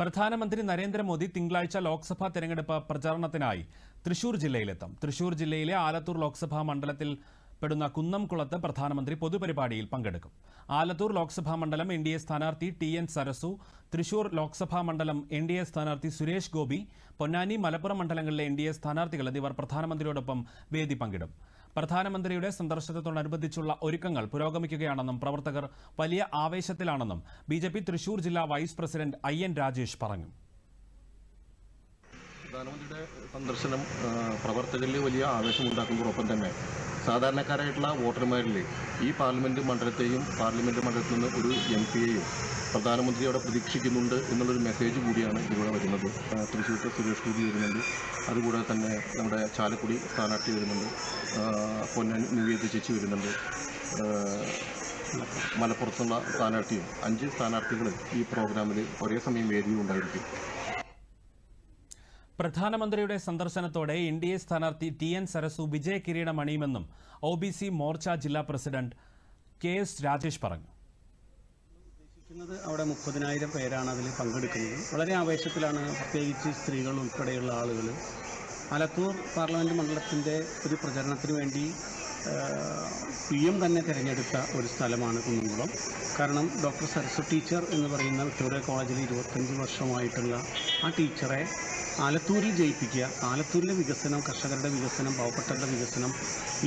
പ്രധാനമന്ത്രി നരേന്ദ്രമോദി തിങ്കളാഴ്ച ലോക്സഭാ തെരഞ്ഞെടുപ്പ് പ്രചാരണത്തിനായി തൃശൂർ ജില്ലയിലെത്തും. തൃശൂർ ജില്ലയിലെ ആലത്തൂർ ലോക്സഭാ മണ്ഡലത്തിൽ പെടുന്ന കുന്നംകുളത്ത് പ്രധാനമന്ത്രി പൊതുപരിപാടിയിൽ പങ്കെടുക്കും. ആലത്തൂർ ലോക്സഭാ മണ്ഡലം എൻ ഡി എ സ്ഥാനാർത്ഥി ടി എൻ സരസു തൃശൂർ ലോക്സഭാ മണ്ഡലം എൻ ഡി എ സ്ഥാനാർത്ഥി സുരേഷ് ഗോപി പൊന്നാനി മലപ്പുറം മണ്ഡലങ്ങളിലെ എൻ ഡി എ സ്ഥാനാർത്ഥികൾ എന്നിവർ പ്രധാനമന്ത്രിയോടൊപ്പം വേദി പങ്കിടും. പ്രധാനമന്ത്രിയുടെ സന്ദർശനത്തോടനുബന്ധിച്ചുള്ള ഒരുക്കങ്ങൾ പുരോഗമിക്കുകയാണെന്നും പ്രവർത്തകർ വലിയ ആവേശത്തിലാണെന്നും ബി ജെ പി തൃശൂർ ജില്ലാ vice president I N Rajesh പറഞ്ഞു. പ്രധാനമന്ത്രിയുടെ സന്ദർശനം പ്രവർത്തകരിൽ വലിയ ആവേശമുണ്ടാക്കുന്നതോടൊപ്പം തന്നെ സാധാരണക്കാരായിട്ടുള്ള വോട്ടർമാരിൽ ഈ പാർലമെന്റ് മണ്ഡലത്തെയും പാർലമെന്റ് മണ്ഡലത്തിൽ നിന്ന് ഒരു എം പിയെയും പ്രധാനമന്ത്രി അവിടെ പ്രതീക്ഷിക്കുന്നുണ്ട് എന്നുള്ളൊരു മെസ്സേജ് കൂടിയാണ് ഇതിലൂടെ വരുന്നത്. ആ, തൃശ്ശൂരത്തെ സുരേഷ് ഗോപി വരുന്നുണ്ട്. അതുകൂടാതെ തന്നെ നമ്മുടെ ചാലക്കുടി സ്ഥാനാർത്ഥി വരുന്നുണ്ട്. പൊന്നൻ നിവേദ ചേച്ചി വരുന്നുണ്ട്. മലപ്പുറത്തുള്ള സ്ഥാനാർത്ഥിയും അഞ്ച് സ്ഥാനാർത്ഥികൾ ഈ പ്രോഗ്രാമിൽ ഒരേ സമയം വേദിയും ഉണ്ടായിരിക്കും. പ്രധാനമന്ത്രിയുടെ സന്ദർശനത്തോടെ എൻ ഡി എ സ്ഥാനാർത്ഥി ടി എൻ സരസു വിജയ കിരീടം അണിയുമെന്നും ഒ ബി സി മോർച്ച ജില്ലാ പ്രസിഡന്റ് കെ എസ് രാജേഷ് പറഞ്ഞു. ഉദ്ദേശിക്കുന്നത് അവിടെ മുപ്പതിനായിരം പേരാണ് അതിൽ പങ്കെടുക്കുന്നത്. വളരെ ആവേശത്തിലാണ് പ്രത്യേകിച്ച് സ്ത്രീകൾ ഉൾപ്പെടെയുള്ള ആളുകൾ. ആലത്തൂർ പാർലമെന്റ് മണ്ഡലത്തിന്റെ ഒരു പ്രചരണത്തിന് വേണ്ടി പി എം തന്നെ തിരഞ്ഞെടുത്ത ഒരു സ്ഥലമാണ് കുന്നംകുളം. കാരണം ഡോക്ടർ സരസ്വ ടീച്ചർ എന്ന് പറയുന്ന വിക്ടോറിയ കോളേജിൽ ഇരുപത്തഞ്ച് വർഷമായിട്ടുള്ള ആ ടീച്ചറെ ആലത്തൂരിൽ ജയിപ്പിക്കുക ആലത്തൂരിലെ വികസനം കർഷകരുടെ വികസനം പാവപ്പെട്ടവരുടെ വികസനം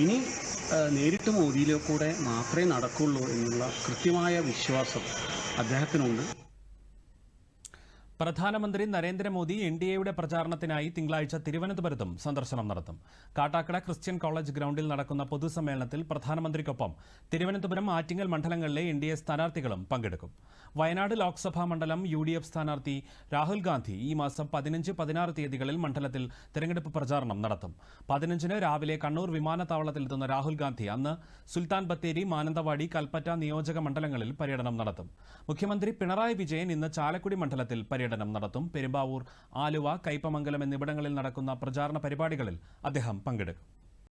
ഇനി നേരിട്ട് മോദിയിലെ കൂടെ മാത്രമേ നടക്കുള്ളൂ എന്നുള്ള കൃത്യമായ വിശ്വാസം അദ്ദേഹത്തിനുണ്ട്. പ്രധാനമന്ത്രി നരേന്ദ്രമോദി എൻ ഡി എയുടെ പ്രചാരണത്തിനായി തിങ്കളാഴ്ച തിരുവനന്തപുരത്തും സന്ദർശനം നടത്തും. കാട്ടാക്കട ക്രിസ്ത്യൻ കോളേജ് ഗ്രൗണ്ടിൽ നടക്കുന്ന പൊതുസമ്മേളനത്തിൽ പ്രധാനമന്ത്രിക്കൊപ്പം തിരുവനന്തപുരം ആറ്റിങ്ങൽ മണ്ഡലങ്ങളിലെ എൻ ഡി എ സ്ഥാനാർത്ഥികളും പങ്കെടുക്കും. വയനാട് ലോക്സഭാ മണ്ഡലം യു ഡി എഫ് സ്ഥാനാർത്ഥി രാഹുൽ ഗാന്ധി ഈ മാസം പതിനഞ്ച് പതിനാറ് തീയതികളിൽ മണ്ഡലത്തിൽ തെരഞ്ഞെടുപ്പ് പ്രചാരണം നടത്തും. പതിനഞ്ചിന് രാവിലെ കണ്ണൂർ വിമാനത്താവളത്തിലെത്തുന്ന രാഹുൽ ഗാന്ധി അന്ന് സുൽത്താൻ ബത്തേരി മാനന്തവാടി കൽപ്പറ്റ നിയോജക മണ്ഡലങ്ങളിൽ പര്യടനം നടത്തും. മുഖ്യമന്ത്രി പിണറായി വിജയൻ ഇന്ന് ചാലക്കുടി മണ്ഡലത്തിൽ പര്യടനം നടത്തും. പെരുമ്പാവൂർ ആലുവ കൈപ്പമംഗലം എന്നിവിടങ്ങളിൽ നടക്കുന്ന പ്രചാരണ പരിപാടികളിൽ അദ്ദേഹം പങ്കെടുക്കും.